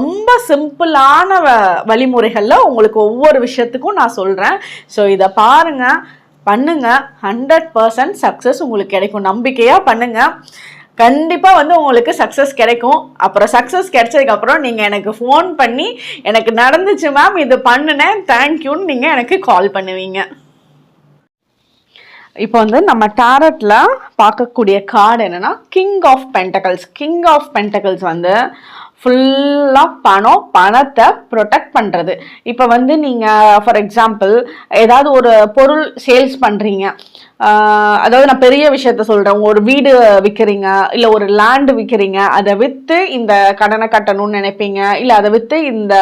ரொம்ப சிம்பிளான வ வழிமுறைகளில் உங்களுக்கு ஒவ்வொரு விஷயத்துக்கும் நான் சொல்கிறேன் ஸோ இதை பாருங்கள் பண்ணுங்கள் ஹண்ட்ரட் பர்சன்ட் சக்ஸஸ் உங்களுக்கு கிடைக்கும். நம்பிக்கையாக பண்ணுங்கள் கண்டிப்பாக வந்து உங்களுக்கு சக்ஸஸ் கிடைக்கும். அப்புறம் சக்ஸஸ் கிடைச்சதுக்கப்புறம் நீங்கள் எனக்கு ஃபோன் பண்ணி எனக்கு நடந்துச்சு மேம் இது பண்ணினேன். தேங்க்யூன்னு நீங்கள் எனக்கு கால் பண்ணுவீங்க. இப்போ வந்து நம்ம டேரட்டில் பார்க்கக்கூடிய கார்டு என்னென்னா king of pentacles king of pentacles வந்து ஃபுல்லாக பணம் பணத்தை ப்ரொடெக்ட் பண்ணுறது இப்போ வந்து நீங்கள் ஃபார் எக்ஸாம்பிள் ஏதாவது ஒரு பொருள் சேல்ஸ் பண்ணுறீங்க அதாவது நான் பெரிய விஷயத்த சொல்கிறேன் ஒரு வீடு விற்கிறீங்க இல்லை ஒரு லேண்டு விற்கிறீங்க அதை விற்று இந்த கடனை கட்டணும்னு நினைப்பீங்க இல்லை அதை விற்று இந்த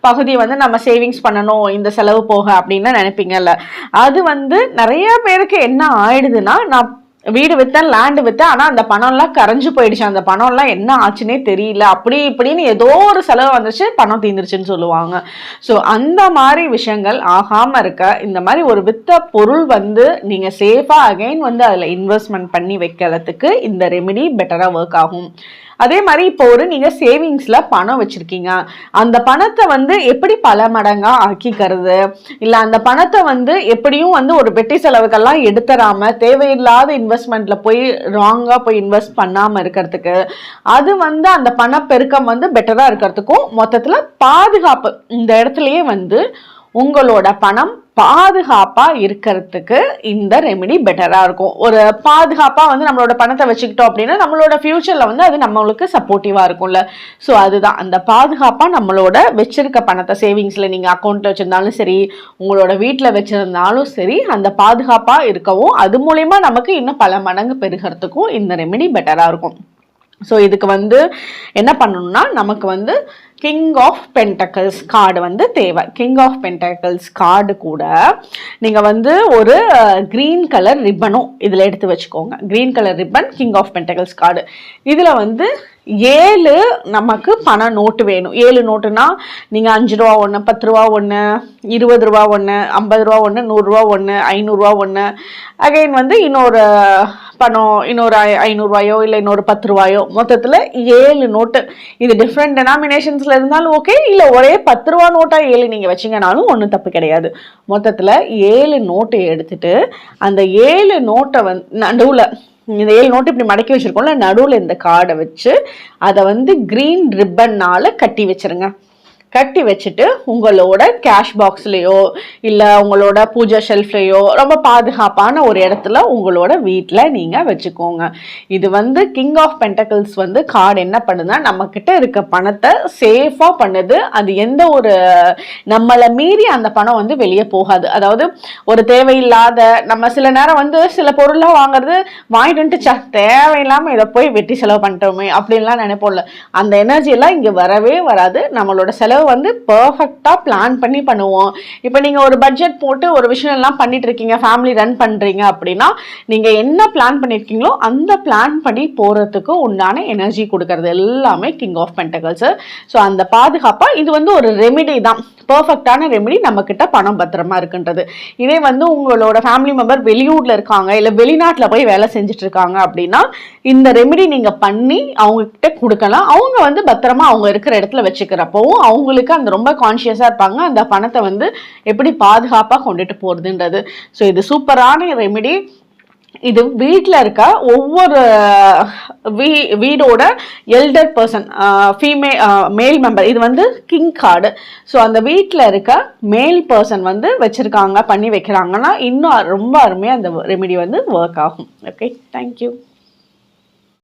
பகுதியை வந்து நம்ம சேவிங்ஸ் பண்ணணும் இந்த செலவு போக அப்படின்னு நினைப்பீங்கல்ல. அது வந்து நிறைய பேருக்கு என்ன ஆயிடுதுன்னா நான் வீடு வித்தேன் லேண்டு வித்தேன் ஆனால் அந்த பணம்லாம் கரைஞ்சு போயிடுச்சு. அந்த பணம்லாம் என்ன ஆச்சுன்னே தெரியல. அப்படி இப்படின்னு ஏதோ ஒரு செலவு வந்துச்சு பணம் தீந்துருச்சுன்னு சொல்லுவாங்க. ஸோ அந்த மாதிரி விஷயங்கள் ஆகாமல் இருக்க இந்த மாதிரி ஒரு வித்த பொருள் வந்து நீங்கள் சேஃபாக அகைன் வந்து அதில் இன்வெஸ்ட்மெண்ட் பண்ணி வைக்கிறதுக்கு இந்த ரெமெடி பெட்டராக ஒர்க் ஆகும். அதே மாதிரி இப்போ ஒரு நீங்கள் சேவிங்ஸில் பணம் வச்சுருக்கீங்க. அந்த பணத்தை வந்து எப்படி பல மடங்காக ஆக்கிக்கிறது? இல்லை அந்த பணத்தை வந்து எப்படியும் வந்து ஒரு வெட்டி செலவுக்கெல்லாம் எடுத்துராம தேவையில்லாத இன்வெஸ்ட்மெண்ட்ல போய் ராங்காக போய் இன்வெஸ்ட் பண்ணாமல் இருக்கிறதுக்கு அது வந்து அந்த பணப்பெருக்கம் வந்து பெட்டராக இருக்கிறதுக்கும் மொத்தத்தில் பாதுகாப்பு இந்த இடத்துலையே வந்து உங்களோட பணம் பாதுகாப்பாக இருக்கிறதுக்கு இந்த ரெமெடி பெட்டராக இருக்கும். ஒரு பாதுகாப்பாக வந்து நம்மளோட பணத்தை வச்சுக்கிட்டோம் அப்படின்னா நம்மளோட ஃப்யூச்சரில் வந்து அது நம்மளுக்கு சப்போர்ட்டிவாக இருக்கும்ல. ஸோ அதுதான். அந்த பாதுகாப்பாக நம்மளோட வச்சிருக்க பணத்தை சேவிங்ஸில் நீங்கள் அக்கௌண்ட்டில் வச்சுருந்தாலும் சரி உங்களோட வீட்டில் வச்சுருந்தாலும் சரி அந்த பாதுகாப்பாக இருக்கவும் அது மூலயமா நமக்கு இன்னும் பல மடங்கு பெருகிறதுக்கும் இந்த ரெமெடி பெட்டராக இருக்கும். ஸோ இதுக்கு வந்து என்ன பண்ணணும்னா நமக்கு வந்து கிங் ஆஃப் பென்டக்கல்ஸ் கார்டு வந்து தேவை. கிங் ஆஃப் பென்டக்கல்ஸ் கார்டு கூட நீங்கள் வந்து ஒரு க்ரீன் கலர் ரிப்பனும் இதில் எடுத்து வச்சுக்கோங்க. Green colour ribbon king of pentacles card இதில் வந்து ஏழு நமக்கு பண நோட்டு வேணும். ஏழு நோட்டுனா நீங்கள் அஞ்சு ரூபா ஒன்று பத்து ரூபா ஒன்று இருபது ரூபா ஒன்று ஐம்பது ரூபா ஒன்று நூறுரூவா ஒன்று ஐநூறுரூவா ஒன்று அகைன் வந்து இன்னொரு பணம் இன்னொரு ஐநூறுரூவாயோ இல்லை இன்னொரு பத்து ரூபாயோ மொத்தத்தில் ஏழு நோட்டு. இது டிஃப்ரெண்ட் டெனாமினேஷன்ஸில் இருந்தாலும் ஓகே இல்லை ஒரே பத்து ரூபா நோட்டாக ஏழு நீங்கள் வச்சிங்கனாலும் ஒன்றும் தப்பு கிடையாது. மொத்தத்தில் ஏழு நோட்டை எடுத்துட்டு அந்த ஏழு நோட்டை வந்து நடுவில் இந்த ஏழு நோட்டு இப்படி மடக்கி வச்சுருக்கோம்ல நடுவில் இந்த கார்டை வச்சு அதை வந்து க்ரீன் ரிப்பன்னால கட்டி வச்சிருங்க. கட்டி வச்சுட்டு உங்களோட கேஷ் பாக்ஸ்லேயோ இல்லை உங்களோட பூஜை ஷெல்ஃப்லேயோ ரொம்ப பாதுகாப்பான ஒரு இடத்துல உங்களோட வீட்டில் நீங்கள் வச்சுக்கோங்க. இது வந்து கிங் ஆஃப் பென்டக்கிள்ஸ் வந்து கார்டு என்ன பண்ணுதுன்னா நம்மக்கிட்ட இருக்க பணத்தை சேஃபாக பண்ணுது. அது எந்த ஒரு நம்மளை மீறி அந்த பணம் வந்து வெளியே போகாது. அதாவது ஒரு தேவையில்லாத நம்ம சில நேரம் வந்து சில பொருளாக வாங்குறது வாங்கிட்டு வந்துட்டு தேவையில்லாமல் இதை போய் வெட்டி செலவு பண்ணிட்டோமே அப்படின்லாம் நினைப்போம்ல. அந்த எனர்ஜி எல்லாம் இங்கே வரவே வராது. நம்மளோட செலவு செலவு வந்து பர்ஃபெக்டாக பிளான் பண்ணி பண்ணுவோம். இப்போ நீங்கள் ஒரு பட்ஜெட் போட்டு ஒரு விஷயம் எல்லாம் பண்ணிட்டு இருக்கீங்க ஃபேமிலி ரன் பண்ணுறீங்க அப்படின்னா நீங்கள் என்ன பிளான் பண்ணியிருக்கீங்களோ அந்த பிளான் பண்ணி போகிறதுக்கு உண்டான எனர்ஜி கொடுக்கறது எல்லாமே கிங் ஆஃப் பென்டகல்ஸு ஸோ அந்த பாதுகாப்பாக இது வந்து ஒரு ரெமிடி தான். பர்ஃபெக்டான ரெமிடி நம்மக்கிட்ட பணம் பத்திரமா இருக்குன்றது. இதே வந்து உங்களோட ஃபேமிலி மெம்பர் வெளியூரில் இருக்காங்க இல்லை வெளிநாட்டில் போய் வேலை செஞ்சுட்டு இருக்காங்க அப்படின்னா இந்த ரெமிடி நீங்கள் பண்ணி அவங்க கிட்ட கொடுக்கலாம். அவங்க வந்து பத்திரமா அவங்க இருக்கிற இடத்துல வச்சுக்கிறப்பவும் அவங்களுக்கு அந்த ரொம்ப கான்ஷியஸாக இருப்பாங்க. அந்த பணத்தை வந்து எப்படி பாதுகாப்பாக கொண்டுட்டு போகிறதுன்றது ஸோ இது சூப்பரான ரெமிடி இது வீட்டில் இருக்க ஒவ்வொரு வீ வீடோட எல்டர் பர்சன் ஃபீமே மேல் மெம்பர் இது வந்து கிங் கார்டு ஸோ அந்த வீட்டில் இருக்க மேல் பர்சன் வந்து வச்சுருக்காங்க பண்ணி வைக்கிறாங்கன்னா இன்னும் ரொம்ப அருமையாக அந்த ரெமிடி வந்து ஒர்க் ஆகும். Okay thank you